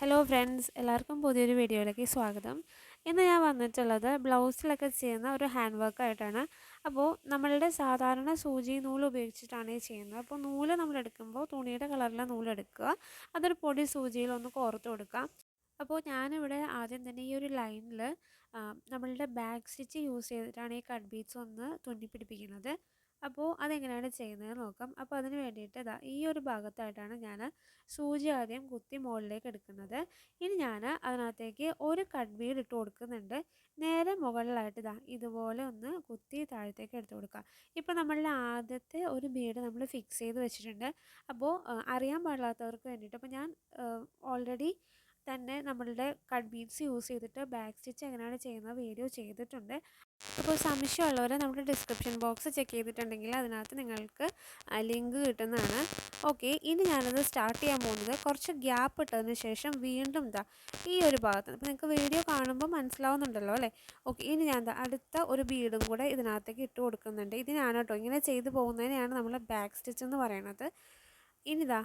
Hello friends എല്ലാവർക്കും പുതിയൊരു വീഡിയോയിലേക്ക് സ്വാഗതം. ഇന്ന് ഞാൻ വന്നിട്ടുള്ളത് ബ്ലൗസിലൊക്കെ ചെയ്യുന്ന ഒരു ഹാൻഡ് വർക്ക് ആയിട്ടാണ്. അപ്പോൾ നമ്മളുടെ സാധാരണ സൂചി നൂൽ ഉപയോഗിച്ചിട്ടാണ് ഈ ചെയ്യുന്നത്. അപ്പോൾ നൂൽ നമ്മൾ എടുക്കുമ്പോൾ തുണിയുടെ കളറിലെ നൂലെടുക്കുക അതൊരു പൊടി സൂചിയിൽ ഒന്ന് കോർത്ത് കൊടുക്കുക. അപ്പോൾ ഞാനിവിടെ ആദ്യം തന്നെ ഈ ഒരു ലൈനിൽ നമ്മളുടെ ബാക്ക് സ്റ്റിച്ച് യൂസ് ചെയ്തിട്ടാണ് ഈ കട്ട് ബീഡ്സ് ഒന്ന് തുന്നി പിടിപ്പിക്കുന്നത് അപ്പോൾ അതെങ്ങനെയാണ് ചെയ്യുന്നത് നോക്കാം. അപ്പോൾ അതിന് വേണ്ടിയിട്ട് ഇതാ ഈ ഒരു ഭാഗത്തായിട്ടാണ് ഞാൻ സൂചി ആദ്യം കുത്തി മുകളിലേക്ക് എടുക്കുന്നത്. ഇനി ഞാൻ അതിനകത്തേക്ക് ഒരു ബീഡ് ഇട്ട് കൊടുക്കുന്നുണ്ട്. നേരെ മുകളിലായിട്ട് ഇതാ ഇതുപോലെ ഒന്ന് കുത്തി താഴത്തേക്ക് എടുത്ത് കൊടുക്കുക ഇപ്പോൾ നമ്മളുടെ ആദ്യത്തെ ഒരു ബീഡ് നമ്മൾ ഫിക്സ് ചെയ്ത് വെച്ചിട്ടുണ്ട്. അപ്പോൾ അറിയാൻ പാടില്ലാത്തവർക്ക് വേണ്ടിയിട്ട് അപ്പോൾ ഞാൻ ഓൾറെഡി തന്നെ നമ്മളുടെ ബീഡ്സ് യൂസ് ചെയ്തിട്ട് ബാക്ക് സ്റ്റിച്ച് എങ്ങനെയാണ് ചെയ്യുന്നത് വീഡിയോ ചെയ്തിട്ടുണ്ട്. അപ്പോൾ സംശയമുള്ളവർ നമ്മുടെ ഡിസ്ക്രിപ്ഷൻ ബോക്സ് ചെക്ക് ചെയ്തിട്ടുണ്ടെങ്കിൽ അതിനകത്ത് നിങ്ങൾക്ക് ലിങ്ക് കിട്ടുന്നതാണ്. ഓക്കെ ഇനി ഞാനത് സ്റ്റാർട്ട് ചെയ്യാൻ പോകുന്നത് കുറച്ച് ഗ്യാപ്പ് ഇട്ടതിന് ശേഷം വീണ്ടും ഇതാ ഈ ഒരു ഭാഗത്ത്. അപ്പോൾ നിങ്ങൾക്ക് വീഡിയോ കാണുമ്പോൾ മനസ്സിലാവുന്നുണ്ടല്ലോ അല്ലേ? ഓക്കെ ഇനി ഞാൻ അടുത്ത ഒരു ബീഡും കൂടെ ഇതിനകത്തേക്ക് ഇട്ട് കൊടുക്കുന്നുണ്ട്. ഇതിനാണ് കേട്ടോ ഇങ്ങനെ ചെയ്തു പോകുന്നതിനെയാണ് നമ്മൾ ബാക്ക് സ്റ്റിച്ച് എന്ന് പറയുന്നത് ഇനിതാ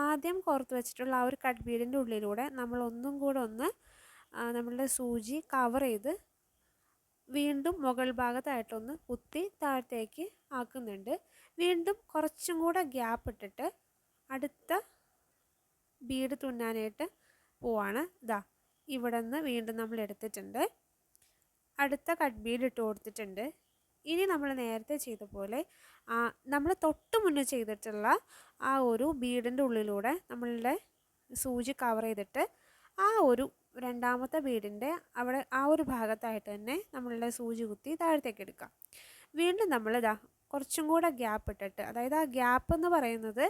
ആദ്യം കോർത്ത് വെച്ചിട്ടുള്ള ആ ഒരു കട്ട് ബീഡിന്റെ ഉള്ളിലൂടെ നമ്മൾ ഒന്നും കൂടെ ഒന്ന് നമ്മളുടെ സൂചി കവർ ചെയ്ത് വീണ്ടും മുകൾ ഭാഗത്തായിട്ടൊന്ന് കുത്തി താഴത്തേക്ക് ആക്കുന്നുണ്ട്. വീണ്ടും കുറച്ചും കൂടെ ഗ്യാപ്പ് ഇട്ടിട്ട് അടുത്ത ബീഡ് തുന്നാനായിട്ട് പോവാണ്. ഇതാ ഇവിടെ നിന്ന് വീണ്ടും നമ്മൾ എടുത്തിട്ടുണ്ട്. അടുത്ത കട്ട് ബീഡ് ഇട്ട് കൊടുത്തിട്ടുണ്ട്. ഇനി നമ്മൾ നേരത്തെ ചെയ്ത പോലെ നമ്മൾ തൊട്ട് മുന്നേ ചെയ്തിട്ടുള്ള ആ ഒരു ബീഡിന്റെ ഉള്ളിലൂടെ നമ്മളുടെ സൂചി കവർ ചെയ്തിട്ട് ആ ഒരു രണ്ടാമത്തെ ബീഡിന്റെ അവിടെ ആ ഒരു ഭാഗത്തായിട്ട് തന്നെ നമ്മളുടെ സൂചി കുത്തി താഴത്തേക്ക് എടുക്കാം വീണ്ടും നമ്മൾ ഇതാ കുറച്ചും കൂടെ ഗ്യാപ്പ് ഇട്ടിട്ട് അതായത് ആ ഗ്യാപ്പ് എന്ന് പറയുന്നത്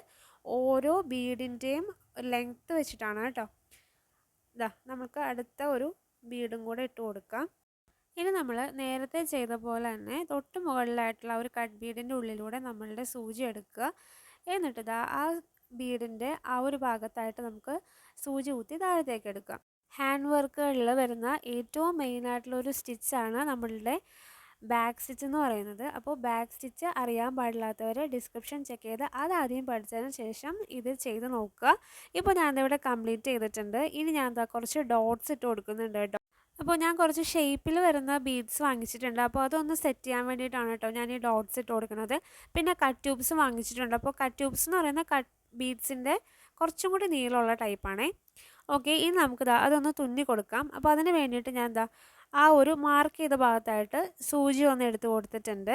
ഓരോ ബീഡിന്റെയും ലെങ്ത്ത് വെച്ചിട്ടാണ് കേട്ടോ. ഇതാ നമുക്ക് അടുത്ത ഒരു ബീഡും കൂടെ ഇട്ട് കൊടുക്കാം. ഇനി നമ്മൾ നേരത്തെ ചെയ്ത പോലെ തന്നെ തൊട്ട് മുകളിലായിട്ടുള്ള ഒരു കട്ട് ബീഡിന്റെ ഉള്ളിലൂടെ നമ്മളുടെ സൂചി എടുക്കുക. എന്നിട്ട് ഇതാ ആ ബീഡിന്റെ ആ ഒരു ഭാഗത്തായിട്ട് നമുക്ക് സൂചി കുത്തി താഴത്തേക്ക് എടുക്കാം ഹാൻഡ് വർക്കുകളിൽ വരുന്ന ഏറ്റവും മെയിനായിട്ടുള്ള ഒരു സ്റ്റിച്ചാണ് നമ്മളുടെ ബാക്ക് സ്റ്റിച്ച് എന്ന് പറയുന്നത്. അപ്പോൾ ബാക്ക് സ്റ്റിച്ച് അറിയാൻ പാടില്ലാത്തവർ ഡിസ്ക്രിപ്ഷൻ ചെക്ക് ചെയ്ത് ആദ്യം പഠിച്ചതിന് ശേഷം ഇത് ചെയ്ത് നോക്കുക. ഇപ്പോൾ ഞാനിവിടെ കംപ്ലീറ്റ് ചെയ്തിട്ടുണ്ട്. ഇനി ഞാൻ എന്താ കുറച്ച് ഡോട്ട്സ് ഇട്ട് കൊടുക്കുന്നുണ്ട് കേട്ടോ. അപ്പോൾ ഞാൻ കുറച്ച് ഷേപ്പിൽ വരുന്ന ബീഡ്സ് വാങ്ങിച്ചിട്ടുണ്ട്. അപ്പോൾ അതൊന്ന് സെറ്റ് ചെയ്യാൻ വേണ്ടിയിട്ടാണ് കേട്ടോ ഞാൻ ഈ ഡോട്ട്സ് ഇട്ട് കൊടുക്കുന്നത്. പിന്നെ കട്ട് ട്യൂബ്സ് വാങ്ങിച്ചിട്ടുണ്ട്. അപ്പോൾ കട്ട് ട്യൂബ്സ് എന്ന് പറയുന്ന കട്ട് ബീഡ്സിന്റെ കുറച്ചും കൂടി നീളമുള്ള ടൈപ്പാണേ ഓക്കെ ഇനി നമുക്ക് അതൊന്ന് തുന്നി കൊടുക്കാം. അപ്പോൾ അതിന് വേണ്ടിയിട്ട് ഞാൻ എന്താ ആ ഒരു മാർക്ക് ചെയ്ത ഭാഗത്തായിട്ട് സൂചി ഒന്ന് എടുത്ത് കൊടുത്തിട്ടുണ്ട്.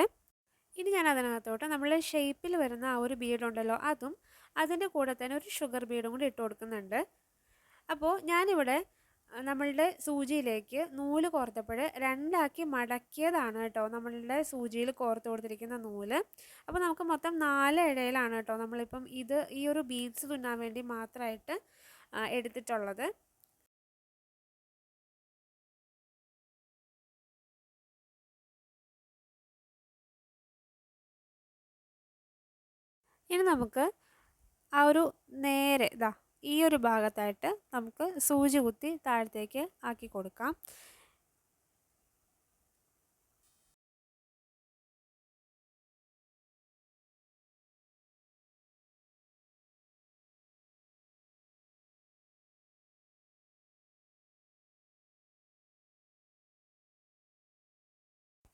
ഇനി ഞാൻ അതിനകത്തോട്ട് നമ്മൾ ഷേപ്പിൽ വരുന്ന ആ ഒരു ബീഡുണ്ടല്ലോ അതും അതിന്റെ കൂടെ തന്നെ ഒരു ഷുഗർ ബീഡും കൂടി ഇട്ട് കൊടുക്കുന്നുണ്ട്. അപ്പോൾ ഞാനിവിടെ നമ്മളുടെ സൂചിയിലേക്ക് നൂൽ കോർത്തപ്പോൾ രണ്ടാക്കി മടക്കിയതാണ് കേട്ടോ നമ്മളുടെ സൂചിയിൽ കോർത്ത് കൊടുത്തിരിക്കുന്ന നൂൽ. അപ്പോൾ നമുക്ക് മൊത്തം നാല് ഇഴയിലാണ് കേട്ടോ നമ്മളിപ്പം ഇത് ഈ ഒരു ബീഡ്സ് തുന്നാൻ വേണ്ടി മാത്രമായിട്ട് എടുത്തിട്ടുള്ളത്. ഇനി നമുക്ക് ആ ഒരു നേരെ ഇതാ ഈ ഒരു ഭാഗത്തായിട്ട് നമുക്ക് സൂചി കുത്തി താഴത്തേക്ക് ആക്കി കൊടുക്കാം.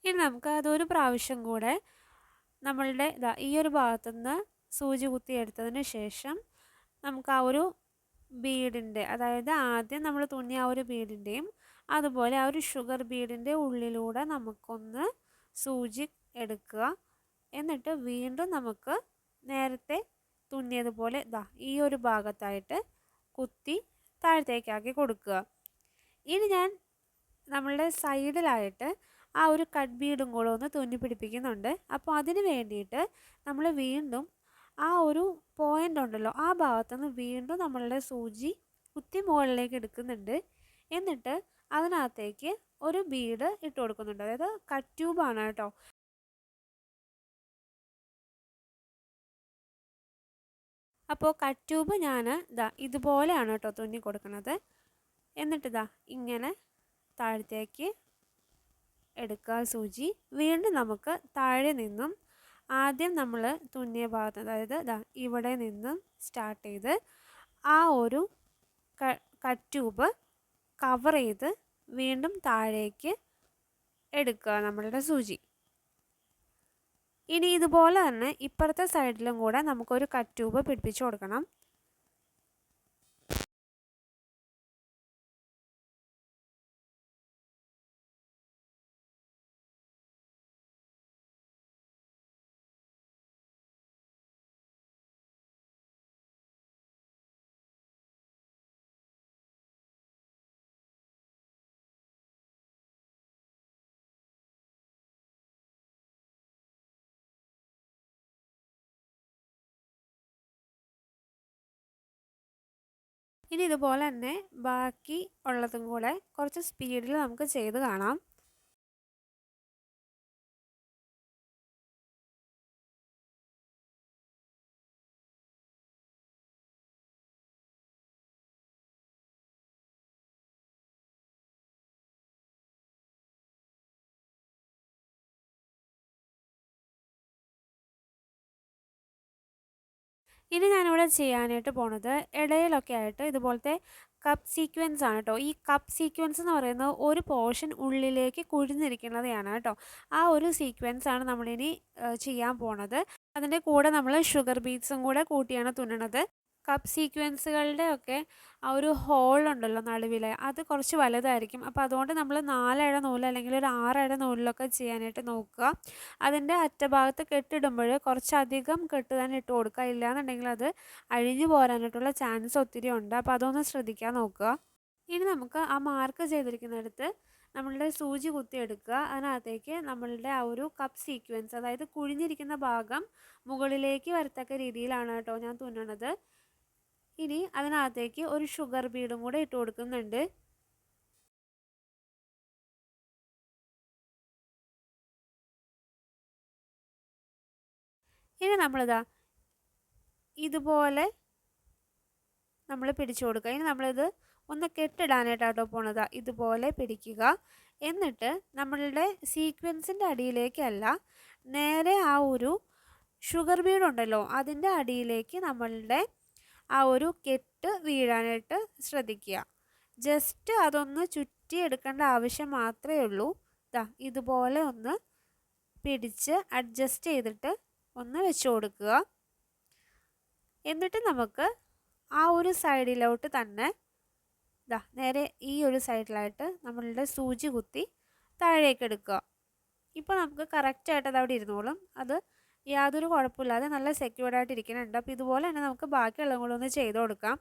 ഇനി നമുക്ക് അതൊരു പ്രാവശ്യം കൂടെ നമ്മളുടെ ഈ ഒരു ഭാഗത്തുനിന്ന് സൂചി കുത്തി എടുത്തതിന് ശേഷം നമുക്ക് ആ ഒരു ബീഡിന്റെ അതായത് ആദ്യം നമ്മൾ തുന്നിയ ആ ഒരു ബീഡിന്റെയും അതുപോലെ ആ ഒരു ഷുഗർ ബീഡിന്റെ ഉള്ളിലൂടെ നമുക്കൊന്ന് സൂചി എടുക്കുക. എന്നിട്ട് വീണ്ടും നമുക്ക് നേരത്തെ തുന്നിയതുപോലെ ഇതാ ഈ ഒരു ഭാഗത്തായിട്ട് കുത്തി താഴത്തേക്കാക്കി കൊടുക്കുക. ഇനി ഞാൻ നമ്മളുടെ സൈഡിലായിട്ട് ആ ഒരു കട്ട് ബീഡും കൂടെ ഒന്ന് തുന്നി പിടിപ്പിക്കുന്നുണ്ട്. അപ്പോൾ അതിന് വേണ്ടിയിട്ട് നമ്മൾ വീണ്ടും ആ ഒരു പോയിന്റ് ഉണ്ടല്ലോ. ആ ഭാഗത്തുനിന്ന് വീണ്ടും നമ്മളുടെ സൂചി കുത്തി മുകളിലേക്ക് എടുക്കുന്നുണ്ട്. എന്നിട്ട് അതിനകത്തേക്ക് ഒരു ബീഡ് ഇട്ട് കൊടുക്കുന്നുണ്ട്. അതായത് കട്ട്. കേട്ടോ അപ്പോൾ കട്ട് ഞാൻ ഇതാ ഇതുപോലെയാണ് കേട്ടോ തുന്നി കൊടുക്കുന്നത്. എന്നിട്ടിതാ ഇങ്ങനെ താഴത്തേക്ക് എടുക്കുക സൂചി. വീണ്ടും നമുക്ക് താഴെ നിന്നും ആദ്യം നമ്മൾ തുന്നിയ ഭാഗത്ത് അതായത് ഇവിടെ നിന്ന് സ്റ്റാർട്ട് ചെയ്ത് ആ ഒരു കട്ട് കവർ ചെയ്ത് വീണ്ടും താഴേക്ക് എടുക്കുക നമ്മളുടെ സൂചി. ഇനി ഇതുപോലെ തന്നെ ഇപ്പുറത്തെ സൈഡിലും കൂടെ നമുക്കൊരു കട്ട് ട്യൂബ് പിടിപ്പിച്ച് കൊടുക്കണം. ഇനി ഇതുപോലെ തന്നെ ബാക്കി ഉള്ളതും കൂടെ കുറച്ച് സ്പീഡിൽ നമുക്ക് ചെയ്ത് കാണാം. ഇനി ഞാനിവിടെ ചെയ്യാനായിട്ട് പോണത് ഇടയിലൊക്കെ ആയിട്ട് ഇതുപോലത്തെ കപ്പ് സീക്വൻസ് ആണ് കേട്ടോ ഈ കപ്പ് സീക്വൻസ് എന്ന് പറയുന്നത് ഒരു പോർഷൻ ഉള്ളിലേക്ക് കുഴിഞ്ഞിരിക്കുന്നതാണ് കേട്ടോ ആ ഒരു സീക്വൻസ് ആണ് നമ്മളിനി ചെയ്യാൻ പോണത്. അതിന്റെ കൂടെ നമ്മൾ ഷുഗർ ബീറ്റ്സും കൂടെ കൂട്ടിയാണ് തുന്നണത്. കപ്പ് സീക്വൻസുകളുടെ ഒക്കെ ആ ഒരു ഹോൾ ഉണ്ടല്ലോ നടുവിൽ അത് കുറച്ച് വലുതായിരിക്കും. അപ്പോൾ അതുകൊണ്ട് നമ്മൾ നാലഴ നൂൽ അല്ലെങ്കിൽ ഒരു ആറഴ നൂലിലൊക്കെ ചെയ്യാനായിട്ട് നോക്കുക. അതിന്റെ അറ്റഭാഗത്ത് കെട്ടിടുമ്പോൾ കുറച്ചധികം കെട്ട് തന്നെ ഇട്ട് കൊടുക്കുക. ഇല്ലയെന്നുണ്ടെങ്കിൽ അത് അഴിഞ്ഞു പോരാനായിട്ടുള്ള ചാൻസ് ഒത്തിരി ഉണ്ട്. അപ്പോൾ അതൊന്ന് ശ്രദ്ധിക്കാൻ നോക്കുക. ഇനി നമുക്ക് ആ മാർക്ക് ചെയ്തിരിക്കുന്നിടത്ത് നമ്മളുടെ സൂചി കുത്തിയെടുക്കുക അതിനകത്തേക്ക് നമ്മളുടെ ആ ഒരു കപ്പ് സീക്വൻസ് അതായത് കുഴിഞ്ഞിരിക്കുന്ന ഭാഗം മുകളിലേക്ക് വരത്തക്ക രീതിയിലാണ് കേട്ടോ ഞാൻ തുന്നണത്. ഇനി അതിനകത്തേക്ക് ഒരു ഷുഗർ ബീഡും കൂടെ ഇട്ട് കൊടുക്കുന്നുണ്ട്. ഇനി നമ്മളിതാ ഇതുപോലെ നമ്മൾ പിടിച്ചു കൊടുക്കുക. ഇനി നമ്മളിത് ഒന്ന് കെട്ടിടാനായിട്ടാട്ടോ പോണത്. ഇതുപോലെ പിടിക്കുക. എന്നിട്ട് നമ്മളുടെ സീക്വൻസിന്റെ അടിയിലേക്കല്ല നേരെ ആ ഒരു ഷുഗർ ബീഡ് ഉണ്ടല്ലോ അതിന്റെ അടിയിലേക്ക് നമ്മളുടെ ആ ഒരു കെട്ട് വീഴാനായിട്ട് ശ്രദ്ധിക്കുക. ജസ്റ്റ് അതൊന്ന് ചുറ്റി ചുറ്റിയെടുക്കേണ്ട ആവശ്യം മാത്രമേ ഉള്ളൂ. ദാ ഇതുപോലെ ഒന്ന് പിടിച്ച് അഡ്ജസ്റ്റ് ചെയ്തിട്ട് ഒന്ന് വെച്ച് കൊടുക്കുക. എന്നിട്ട് നമുക്ക് ആ ഒരു സൈഡിലോട്ട് തന്നെ ദാ നേരെ ഈ ഒരു സൈഡിലായിട്ട് നമ്മളുടെ സൂചി കുത്തി താഴേക്ക് എടുക്കുക. ഇപ്പോൾ നമുക്ക് കറക്റ്റായിട്ട് അത് അവിടെ ഇരുന്നോളും. അത് യാതൊരു കുഴപ്പമില്ലാതെ നല്ല സെക്യൂർഡ് ഇരിക്കുന്നുണ്ട് അപ്പോൾ ഇതുപോലെ തന്നെ നമുക്ക് ബാക്കിയുള്ളതും കൂടെ ഒന്ന് ചെയ്ത് കൊടുക്കാം.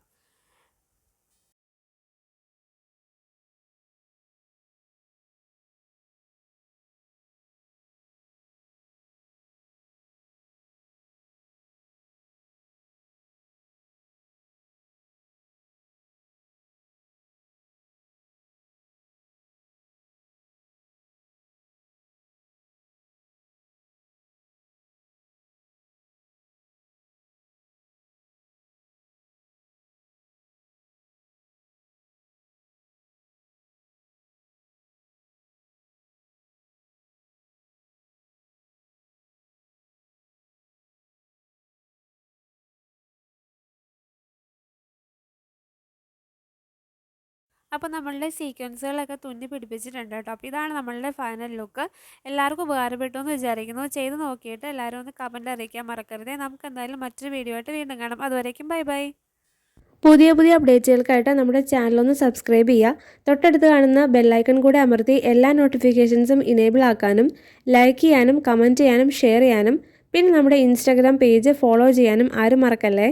അപ്പോൾ നമ്മളുടെ സീക്വൻസുകളൊക്കെ തുന്നി പിടിപ്പിച്ചിട്ടുണ്ട് കേട്ടോ അപ്പോൾ ഇതാണ് നമ്മളുടെ ഫൈനൽ ലുക്ക് എല്ലാവർക്കും ഉപകാരപ്പെട്ടു എന്ന് വിചാരിക്കുന്നു. ചെയ്ത് നോക്കിയിട്ട് എല്ലാവരും ഒന്ന് കമന്റ് അറിയിക്കാൻ മറക്കരുതേ. നമുക്ക് എന്തായാലും മറ്റൊരു വീഡിയോ ആയിട്ട് വീണ്ടും കാണാം. അതുവരേക്കും ബൈ ബൈ പുതിയ പുതിയ അപ്ഡേറ്റുകൾക്കായിട്ട് നമ്മുടെ ചാനൽ ഒന്ന് സബ്സ്ക്രൈബ് ചെയ്യുക. തൊട്ടടുത്ത് കാണുന്ന ബെല്ലൈക്കൺ കൂടെ അമർത്തി എല്ലാ നോട്ടിഫിക്കേഷൻസും ഇനേബിൾ ആക്കാനും ലൈക്ക് ചെയ്യാനും കമന്റ് ചെയ്യാനും ഷെയർ ചെയ്യാനും പിന്നെ നമ്മുടെ ഇൻസ്റ്റാഗ്രാം പേജ് ഫോളോ ചെയ്യാനും ആരും മറക്കല്ലേ?